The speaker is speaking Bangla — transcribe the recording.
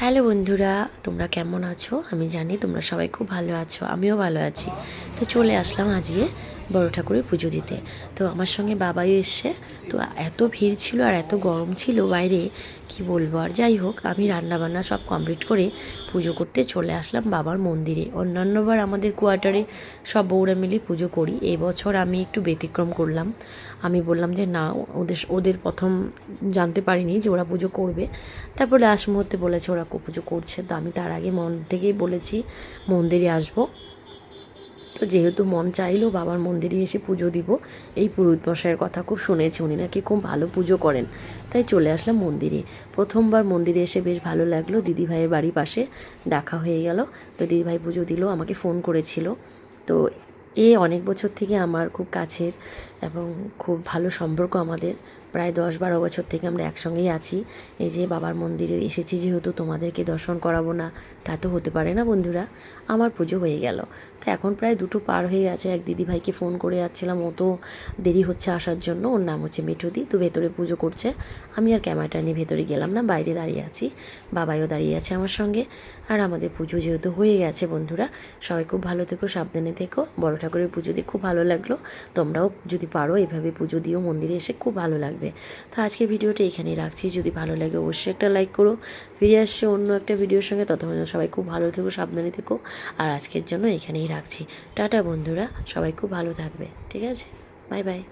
হ্যালো বন্ধুরা, তোমরা কেমন আছো? আমি জানি তোমরা সবাই খুব ভালো আছো, আমিও ভালো আছি। তো চলে আসলাম আজকে বড় ঠাকুরের পুজো দিতে। তো আমার সঙ্গে বাবাই এসছে। তো এত ভিড় ছিল আর এত গরম ছিল বাইরে, কি বলব আর? যাই হোক, আমি রান্নাবান্না সব কমপ্লিট করে পুজো করতে চলে আসলাম বাবার মন্দিরে। অন্যান্যবার আমাদের কোয়ার্টারে সব বউরা মিলে পুজো করি। এবছর আমি একটু ব্যতিক্রম করলাম। আমি বললাম যে, না, ওদের ওদের প্রথম জানতে পারিনি যে ওরা পুজো করবে। তারপর লাস্ট মুহূর্তে বলেছে ওরা পুজো করছে। তো আমি তার আগে মন থেকেই বলেছি, মন্দিরে আসব। তো যেহেতু মন চাইলো বাবার মন্দিরে এসে পুজো দিব, এই পুরোহিত মশাইয়ের কথা খুব শুনেছি, উনি নাকি খুব ভালো পুজো করেন। তাই চলে আসলাম মন্দিরে। প্রথমবার মন্দিরে এসে বেশ ভালো লাগল, দিদিভাইয়ের বাড়ির পাশে দেখা হয়ে গেল। তো দিদিভাই পুজো দিল, আমাকে ফোন করেছিল। তো এ অনেক বছর থেকে আমার খুব কাছের এবং খুব ভালো সম্পর্ক আমাদের। প্রায় দশ বারো বছর থেকে আমরা একসঙ্গেই আছি। এই যে বাবার মন্দিরে এসেছি, যেহেতু তোমাদেরকে দর্শন করাবো না, তা তো হতে পারে না বন্ধুরা। আমার পুজো হয়ে গেল। তো এখন প্রায় দুটো পার হয়ে গেছে। এক দিদিভাইকে ফোন করে যাচ্ছিলাম ও তো দেরি হচ্ছে আসার জন্য। ওর নাম হচ্ছে মিঠুদি, তো ভেতরে পুজো করছে। আমি আর ক্যামেরাটা নিয়ে ভেতরে গেলাম না, বাইরে দাঁড়িয়ে আছি। বাবাইও দাঁড়িয়ে আছে আমার সঙ্গে। আর আমাদের পুজো যেহেতু হয়ে গেছে বন্ধুরা, সবাই খুব ভালো থেকো, সাবধানে থেকো। বড় ঠাকুরের পুজো দিয়ে খুব ভালো লাগল। তোমরাও যদি পারো এভাবে পুজো দিও, মন্দিরে এসে খুব ভালো লাগবে। তো আজকে ভিডিওটা এখানেই রাখছি। যদি ভালো লাগে অবশ্যই একটা লাইক করো। ফিরে আসছে অন্য একটা ভিডিওর সঙ্গে। ততক্ষণ সবাই খুব ভালো থেকো, সাবধানে থেকো। আর আজকের জন্য এখানেই রাখছি। টাটা বন্ধুরা সবাই খুব ভালো থাকবে ঠিক আছে? Bye bye.